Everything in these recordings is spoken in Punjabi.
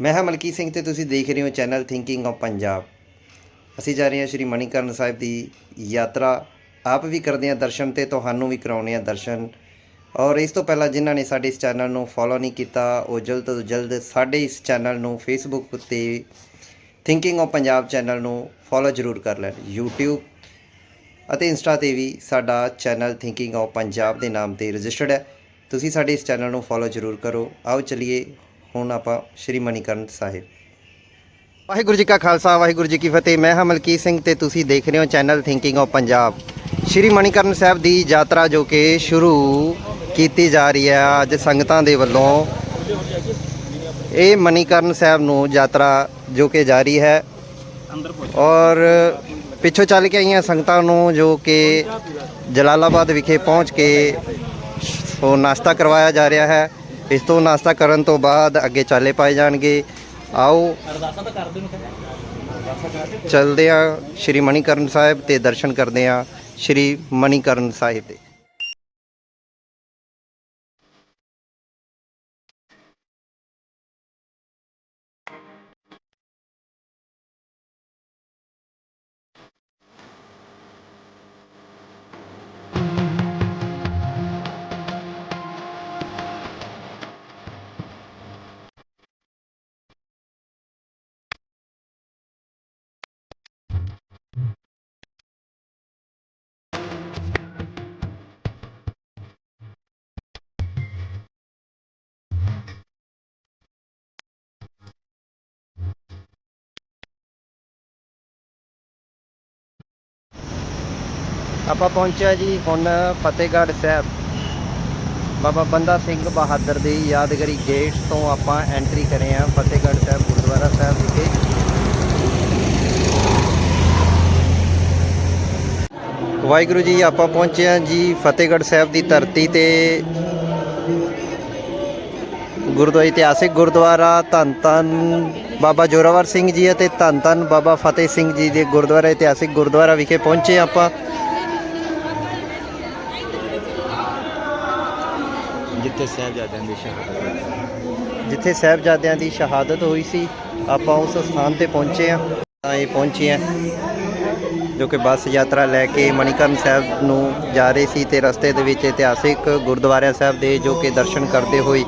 ਮੈਂ ਹਾਂ ਮਲਕੀਤ ਸਿੰਘ ਤੇ ਤੁਸੀਂ ਦੇਖ ਰਹੇ ਹੋ ਚੈਨਲ ਥਿੰਕਿੰਗ ਆਫ ਪੰਜਾਬ ਅਸੀਂ ਜਾ ਰਹੇ ਹਾਂ ਸ਼੍ਰੀ ਮਣੀਕਰਨ ਸਾਹਿਬ ਦੀ ਯਾਤਰਾ। ਆਪ ਵੀ ਕਰਦੇ ਹਾਂ ਦਰਸ਼ਨ ਤੇ ਤੁਹਾਨੂੰ ਵੀ ਕਰਾਉਣੇ ਆ ਦਰਸ਼ਨ। ਔਰ ਇਸ ਤੋਂ ਪਹਿਲਾਂ ਜਿਨ੍ਹਾਂ ਨੇ ਸਾਡੇ ਇਸ ਚੈਨਲ ਨੂੰ ਫੋਲੋ ਨਹੀਂ ਕੀਤਾ, ਉਹ ਜਲਦ ਤੋਂ ਜਲਦ ਸਾਡੇ ਇਸ ਚੈਨਲ ਨੂੰ ਫੇਸਬੁੱਕ ਉੱਤੇ ਥਿੰਕਿੰਗ ਆਫ ਪੰਜਾਬ ਚੈਨਲ ਨੂੰ ਫੋਲੋ ਜ਼ਰੂਰ ਕਰ ਲੈਣ। YouTube ਅਤੇ ਇੰਸਟਾ ਤੇ ਵੀ ਸਾਡਾ ਚੈਨਲ ਥਿੰਕਿੰਗ ਆਫ ਪੰਜਾਬ ਦੇ ਨਾਮ ਤੇ ਰਜਿਸਟਰਡ ਹੈ। ਤੁਸੀਂ ਸਾਡੇ ਇਸ ਚੈਨਲ ਨੂੰ ਫੋਲੋ ਜ਼ਰੂਰ ਕਰੋ। ਆਓ ਚਲਿਏ ਹੁਣ ਆਪਾਂ ਸ਼੍ਰੀ ਮਨੀਕਰਨ ਸਾਹਿਬ। ਵਾਹਿਗੁਰੂ ਜੀ ਕਾ ਖਾਲਸਾ, ਵਾਹਿਗੁਰੂ ਜੀ ਕੀ ਫਤਿਹ। ਮੈਂ ਹਾਂ ਮਲਕੀਤ ਸਿੰਘ ਤੇ ਤੁਸੀਂ ਦੇਖ ਰਹੇ ਹੋ channel thinking of Punjab Shri Manikaran Sahib ਦੀ ਯਾਤਰਾ ਜੋ ਕਿ ਸ਼ੁਰੂ ਕੀਤੀ ਜਾ ਰਹੀ ਹੈ, ਅੱਜ ਸੰਗਤਾਂ ਦੇ ਵੱਲੋਂ ਇਹ ਮਨੀਕਰਨ ਸਾਹਿਬ ਨੂੰ ਯਾਤਰਾ ਜੋ ਕਿ ਜਾਰੀ ਹੈ ਔਰ ਪਿੱਛੋਂ ਚੱਲ ਕੇ ਆਈਆਂ ਸੰਗਤਾਂ ਨੂੰ ਜੋ ਕਿ ਜਲਾਲਾਬਾਦ ਵਿਖੇ ਪਹੁੰਚ ਕੇ ਉਹ ਨਾਸ਼ਤਾ ਕਰਵਾਇਆ ਜਾ ਰਿਹਾ ਹੈ। ਇਸ ਤੋਂ ਨਾਸ਼ਤਾ ਕਰਨ ਤੋਂ ਬਾਅਦ ਅੱਗੇ ਚਾਲੇ ਪਾਏ ਜਾਣਗੇ। ਆਓ। ਚਲਦੇ ਆ ਸ਼੍ਰੀ ਮਣੀਕਰਨ ਸਾਹਿਬ ਤੇ ਦਰਸ਼ਨ ਕਰਦੇ ਆ ਸ਼੍ਰੀ ਮਣੀਕਰਨ ਸਾਹਿਬ ਦੇ। ਆਪਾਂ ਪਹੁੰਚਿਆ ਜੀ ਹੁਣ ਫਤਿਹਗੜ੍ਹ ਸਾਹਿਬ। ਬਾਬਾ ਬੰਦਾ ਸਿੰਘ ਬਹਾਦਰ ਦੀ ਯਾਦਗਾਰੀ ਗੇਟ ਤੋਂ ਆਪਾਂ ਐਂਟਰੀ ਕਰੇ ਆ ਫਤਿਹਗੜ੍ਹ ਸਾਹਿਬ, ਗੁਰਦੁਆਰਾ ਸਾਹਿਬ ਵਿਖੇ। ਵਾਹਿਗੁਰੂ ਜੀ, ਆਪਾਂ ਪਹੁੰਚੇ ਹਾਂ ਜੀ ਫਤਿਹਗੜ੍ਹ ਸਾਹਿਬ ਦੀ ਧਰਤੀ ਤੇ। ਗੁਰਦੁਆਰਾ ਇਤਿਹਾਸਿਕ ਗੁਰਦੁਆਰਾ ਧੰਨ ਧੰਨ ਬਾਬਾ ਜੋਰਾਵਰ ਸਿੰਘ ਜੀ ਅਤੇ ਧੰਨ ਧੰਨ ਬਾਬਾ ਫਤਿਹ ਸਿੰਘ ਜੀ ਦੇ ਗੁਰਦੁਆਰਾ, ਇਤਿਹਾਸਿਕ ਗੁਰਦੁਆਰਾ ਵਿਖੇ ਪਹੁੰਚੇ ਆਪਾਂ। ਜਿੱਥੇ ਸਾਹਿਬਜ਼ਾਦਿਆਂ ਦੀ ਸ਼ਹਾਦਤ ਜਿੱਥੇ ਸਾਹਿਬਜ਼ਾਦਿਆਂ ਦੀ ਸ਼ਹਾਦਤ ਹੋਈ ਸੀ, ਆਪਾਂ ਉਸ ਸਥਾਨ ਤੇ ਪਹੁੰਚੇ ਆ ਤਾਂ ਇਹ ਪਹੁੰਚੇ ਆ ਜੋ ਕਿ ਬੱਸ ਯਾਤਰਾ ਲੈ ਕੇ ਮਣੀਕਰਨ ਸਾਹਿਬ ਨੂੰ ਜਾ ਰਹੇ ਸੀ ਤੇ ਰਸਤੇ ਦੇ ਵਿੱਚ ਇਤਿਹਾਸਿਕ ਗੁਰਦੁਆਰਾ ਸਾਹਿਬ ਦੇ ਜੋ ਕਿ ਦਰਸ਼ਨ ਕਰਦੇ ਹੋਏ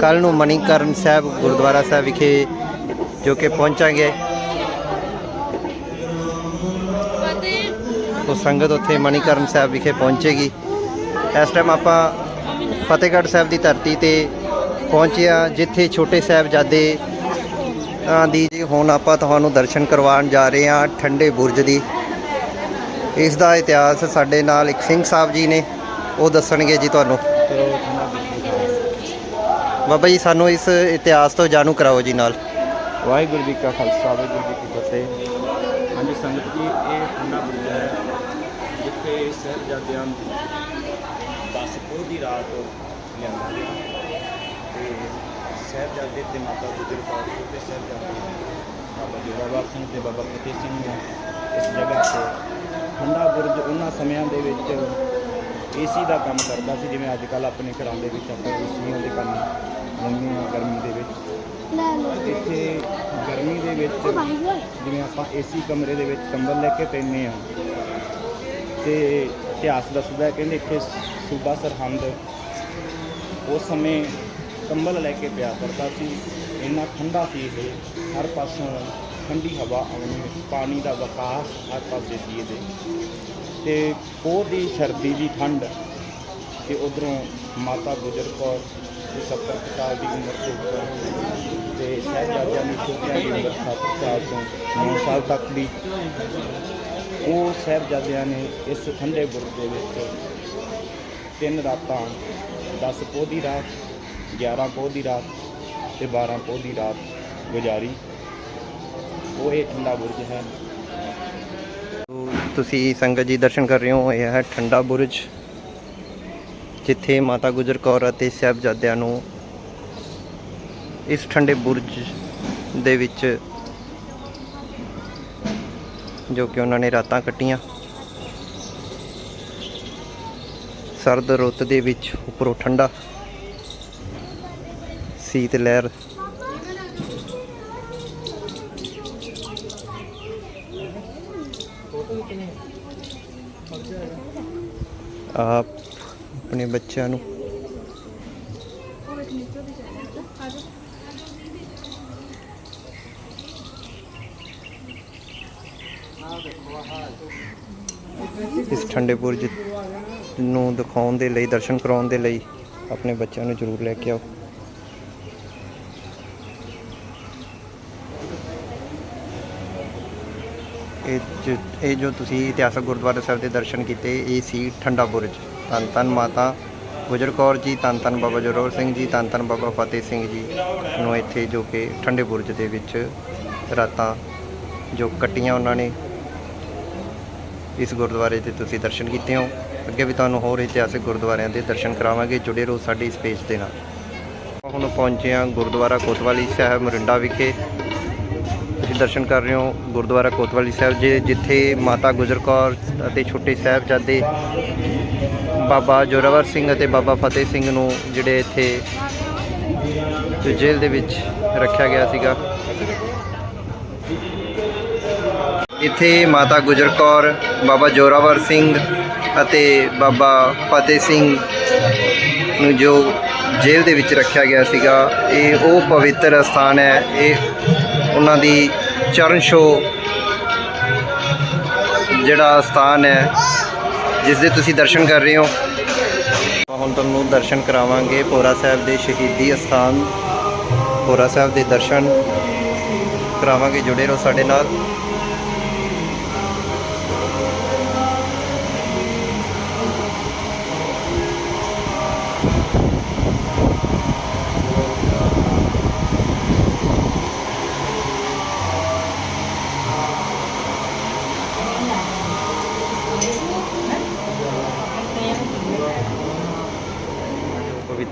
ਕੱਲ ਨੂੰ ਮਣੀਕਰਨ ਸਾਹਿਬ ਗੁਰਦੁਆਰਾ ਸਾਹਿਬ ਵਿਖੇ ਜੋ ਕਿ ਪਹੁੰਚਾਂਗੇ। ਉਹ ਸੰਗਤ ਉੱਥੇ ਮਣੀਕਰਨ ਸਾਹਿਬ ਵਿਖੇ ਪਹੁੰਚੇਗੀ। ਇਸ ਟਾਈਮ ਆਪਾਂ ਫਤਿਹਗੜ੍ਹ ਸਾਹਿਬ ਦੀ ਧਰਤੀ ਤੇ ਪਹੁੰਚਿਆ, ਜਿੱਥੇ ਛੋਟੇ ਸਾਹਿਬਜ਼ਾਦੇ ਦੀ ਜੀ, ਹੁਣ ਆਪਾਂ ਤੁਹਾਨੂੰ ਦਰਸ਼ਨ ਕਰਵਾਉਣ ਜਾ ਰਹੇ ਹਾਂ ਠੰਡੇ ਬੁਰਜ ਦੀ। ਇਸ ਦਾ ਇਤਿਹਾਸ ਸਾਡੇ ਨਾਲ ਇੱਕ ਸਿੰਘ ਸਾਹਿਬ ਜੀ ਨੇ, ਉਹ ਦੱਸਣਗੇ ਜੀ ਤੁਹਾਨੂੰ। ਬਾਬਾ ਜੀ, ਸਾਨੂੰ ਇਸ ਇਤਿਹਾਸ ਤੋਂ ਜਾਣੂ ਕਰਾਓ ਜੀ ਨਾਲ। ਵਾਹਿਗੁਰੂ ਜੀ ਕਾ ਖਾਲਸਾ, ਵਾਹਿਗੁਰੂ ਜੀ ਕੀ ਫਤਿਹ। ਹਾਂਜੀ, ਸੰਗਤ ਜੀ, ਇਹ ਠੰਡਾ ਬੁਰਜ ਹੈ ਜਿੱਥੇ ਸਾਹਿਬਜ਼ਾਦਿਆਂ ਦਸ ਪੋਹ ਦੀ ਰਾਤ ਲਿਆਂਦਾ ਗਿਆ। ਤੇ ਸਾਹਿਬਜ਼ਾਦੇ ਤੇ ਮਾਤਾ ਗੁਜਰ ਕੌਰ ਤੇ ਸਾਹਿਬਜ਼ਾਦੇ ਬਾਬਾ ਜੋਰਾਵਰ ਸਿੰਘ ਤੇ ਬਾਬਾ ਫਤਿਹ ਸਿੰਘ ਨੇ ਇਸ ਜਗ੍ਹਾ ਤੇ ਠੰਡਾ ਬੁਰਜ ਉਹਨਾਂ ਸਮਿਆਂ ਦੇ ਵਿੱਚ ਏਸੀ ਦਾ ਕੰਮ ਕਰਦਾ ਸੀ, ਜਿਵੇਂ ਅੱਜ ਕੱਲ ਆਪਣੇ ਘਰਾਂ ਦੇ ਵਿੱਚ ਆਪਾਂ ਏਸੀਆਂ ਦੇ ਕੰਮ ਲੈਂਦੇ ਹਾਂ ਗਰਮੀ ਦੇ ਵਿੱਚ। ਇੱਥੇ ਗਰਮੀ ਦੇ ਵਿੱਚ ਜਿਵੇਂ ਆਪਾਂ ਏਸੀ ਕਮਰੇ ਦੇ ਵਿੱਚ ਕੰਬਲ ਲੈ ਕੇ ਪੈਂਦੇ ਆ ਤੇ ਇਤਿਹਾਸ ਦੱਸਦਾ ਕਹਿੰਦੇ ਇੱਥੇ ਸੂਬਾ ਸਰਹੰਦ ਉਸ ਸਮੇਂ ਕੰਬਲ ਲੈ ਕੇ ਪਿਆ ਕਰਦਾ ਸੀ। ਇੰਨਾ ਠੰਡਾ ਸੀ ਇਹ। ਹਰ ਪਾਸੋਂ ਠੰਡੀ ਹਵਾ ਆਉਣੀ ਪਾਣੀ ਦਾ ਵਿਕਾਸ ਹਰ ਪਾਸੇ ਸੀ ਇਹਦੇ। ਤੇ ਪੋਹ ਦੀ ਸਰਦੀ ਦੀ ਠੰਡ ਤੇ ਉਧਰੋਂ ਮਾਤਾ ਗੁਜਰ ਕੌਰ ਦੀ 70 ਸਾਲ ਦੀ ਉਮਰ ਤੋਂ ਉੱਪਰ ਤੇ ਸਾਹਿਬਜ਼ਾਦਿਆਂ ਦੀ ਛੋਟੀਆਂ ਦੀ ਉਮਰ 7 ਸਾਲ ਤੋਂ 9 ਸਾਲ ਤੱਕ ਦੀ। ਉਹ ਸਾਹਿਬਜ਼ਾਦਿਆਂ ਨੇ ਇਸ ਠੰਡੇ ਬੁਰਜ ਦੇ ਵਿੱਚ ਤਿੰਨ ਰਾਤਾਂ 10 ਪੋਹ ਦੀ ਰਾਤ 11 ਪੋਹ ਦੀ ਰਾਤ ਤੇ 12 ਪੋਹ ਦੀ ਰਾਤ ਗੁਜ਼ਾਰੀ। ਉਹ ਇਹ ਠੰਡਾ ਬੁਰਜ ਹੈ। ਤੁਸੀਂ ਸੰਗਤ ਜੀ ਦਰਸ਼ਨ ਕਰ ਰਹੇ ਹੋ, ਇਹ ਹੈ ਠੰਡਾ ਬੁਰਜ, ਜਿੱਥੇ ਮਾਤਾ ਗੁਜਰ ਕੌਰ ਅਤੇ ਸਾਹਿਬਜ਼ਾਦਿਆਂ ਨੂੰ ਇਸ ਠੰਡੇ ਬੁਰਜ ਦੇ ਵਿੱਚ ਜੋ ਕਿ ਉਹਨਾਂ ਨੇ ਰਾਤਾਂ ਕੱਟੀਆਂ। ਸਰਦ ਰੁੱਤ ਦੇ ਵਿੱਚ ਉੱਪਰੋਂ ਠੰਡਾ ਸੀਤ ਲਹਿਰ। ਆਪ ਆਪਣੇ ਬੱਚਿਆਂ ਨੂੰ ਇਸ ਠੰਡੇ ਬੁਰਜ ਨੂੰ ਦਿਖਾਉਣ ਦੇ ਲਈ, ਦਰਸ਼ਨ ਕਰਾਉਣ ਦੇ ਲਈ ਆਪਣੇ ਬੱਚਿਆਂ ਨੂੰ ਜ਼ਰੂਰ ਲੈ ਕੇ ਆਓ। ਇਹ ਜੋ- ਇਹ ਜੋ ਤੁਸੀਂ ਇਤਿਹਾਸਕ ਗੁਰਦੁਆਰਾ ਸਾਹਿਬ ਦੇ ਦਰਸ਼ਨ ਕੀਤੇ, ਇਹ ਸੀ ਠੰਡਾ ਬੁਰਜ ਧੰਨ ਧੰਨ ਮਾਤਾ ਗੁਜਰ ਕੌਰ ਜੀ, ਧੰਨ ਧੰਨ ਬਾਬਾ ਜੋਰਾਵਰ ਸਿੰਘ ਜੀ, ਧੰਨ ਧੰਨ ਬਾਬਾ ਫਤਿਹ ਸਿੰਘ ਜੀ ਨੂੰ ਇੱਥੇ ਜੋ ਕਿ ਠੰਡੇ ਬੁਰਜ ਦੇ ਵਿੱਚ ਰਾਤਾਂ ਜੋ ਕੱਟੀਆਂ ਉਹਨਾਂ ਨੇ। ਇਸ ਗੁਰਦੁਆਰੇ ਦੇ ਤੁਸੀਂ ਦਰਸ਼ਨ ਕੀਤੇ ਹੋ। ਅੱਗੇ ਵੀ ਤੁਹਾਨੂੰ ਹੋਰ ਇਤਿਹਾਸਿਕ ਗੁਰਦੁਆਰਿਆਂ ਦੇ ਦਰਸ਼ਨ ਕਰਾਵਾਂਗੇ। ਜੁੜੇ ਰਹੋ ਸਾਡੀ ਇਸ ਪੇਜ ਦੇ ਨਾਲ। ਹੁਣ ਪਹੁੰਚੇ ਹਾਂ ਗੁਰਦੁਆਰਾ ਕੋਤਵਾਲੀ ਸਾਹਿਬ ਮਰਿੰਡਾ ਵਿਖੇ। ਤੁਸੀਂ ਦਰਸ਼ਨ ਕਰ ਰਹੇ ਹੋ ਗੁਰਦੁਆਰਾ ਕੋਤਵਾਲੀ ਸਾਹਿਬ ਜੀ ਜਿੱਥੇ ਮਾਤਾ ਗੁਜਰ ਕੌਰ ਅਤੇ ਛੋਟੇ ਸਾਹਿਬਜ਼ਾਦੇ ਬਾਬਾ ਜੋਰਾਵਰ ਸਿੰਘ ਅਤੇ ਬਾਬਾ ਫਤਿਹ ਸਿੰਘ ਨੂੰ ਜਿਹੜੇ ਇੱਥੇ ਜੇਲ੍ਹ ਦੇ ਵਿੱਚ ਰੱਖਿਆ ਗਿਆ ਸੀਗਾ। ਇੱਥੇ ਮਾਤਾ ਗੁਜਰ ਕੌਰ, ਬਾਬਾ ਜੋਰਾਵਰ ਸਿੰਘ ਅਤੇ ਬਾਬਾ ਫਤਿਹ ਸਿੰਘ ਨੂੰ ਜੋ ਜੇਲ੍ਹ ਦੇ ਵਿੱਚ ਰੱਖਿਆ ਗਿਆ ਸੀਗਾ, ਇਹ ਉਹ ਪਵਿੱਤਰ ਸਥਾਨ ਹੈ। ਇਹ ਉਹਨਾਂ ਦੀ ਚਰਨ ਛੋਹ ਜਿਹੜਾ ਸਥਾਨ ਹੈ, ਜਿਸ ਦੇ ਤੁਸੀਂ ਦਰਸ਼ਨ ਕਰ ਰਹੇ ਹੋ। ਹੁਣ ਤੁਹਾਨੂੰ ਦਰਸ਼ਨ ਕਰਾਵਾਂਗੇ ਪੋਰਾ ਸਾਹਿਬ ਦੇ ਸ਼ਹੀਦੀ ਅਸਥਾਨ। ਪੋਰਾ ਸਾਹਿਬ ਦੇ ਦਰਸ਼ਨ ਕਰਾਵਾਂਗੇ, ਜੁੜੇ ਰਹੋ ਸਾਡੇ ਨਾਲ।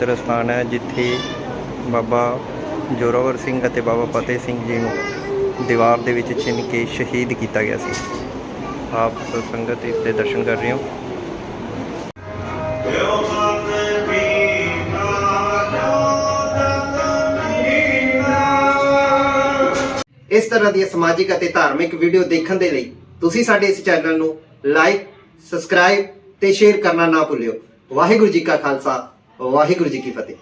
ਪਵਿੱਤਰ ਸਥਾਨ ਹੈ ਜਿੱਥੇ ਬਾਬਾ ਜੋਰਾਵਰ ਸਿੰਘ ਅਤੇ ਬਾਬਾ ਫਤਿਹ ਸਿੰਘ ਜੀ ਨੂੰ ਦੀਵਾਰ ਦੇ ਵਿੱਚ ਚਿੰਨ ਕੇ ਸ਼ਹੀਦ ਕੀਤਾ ਗਿਆ ਸੀ। ਆਪ ਸੰਗਤ ਇਸ ਦੇ ਦਰਸ਼ਨ ਕਰ ਰਹੇ ਹੋ। ਇਸ ਤਰ੍ਹਾਂ ਦੀਆਂ ਸਮਾਜਿਕ ਅਤੇ ਧਾਰਮਿਕ ਵੀਡੀਓ ਦੇਖਣ ਦੇ ਲਈ ਤੁਸੀਂ ਸਾਡੇ ਇਸ ਚੈਨਲ ਨੂੰ ਲਾਈਕ, ਸਬਸਕ੍ਰਾਈਬ ਤੇ ਸ਼ੇਅਰ ਕਰਨਾ ਨਾ ਭੁੱਲਿਓ। ਵਾਹਿਗੁਰੂ ਜੀ ਕਾ ਖਾਲਸਾ ਵਾਹਿਗੁਰੂ ਜੀ ਕੀ ਫਤਿਹ।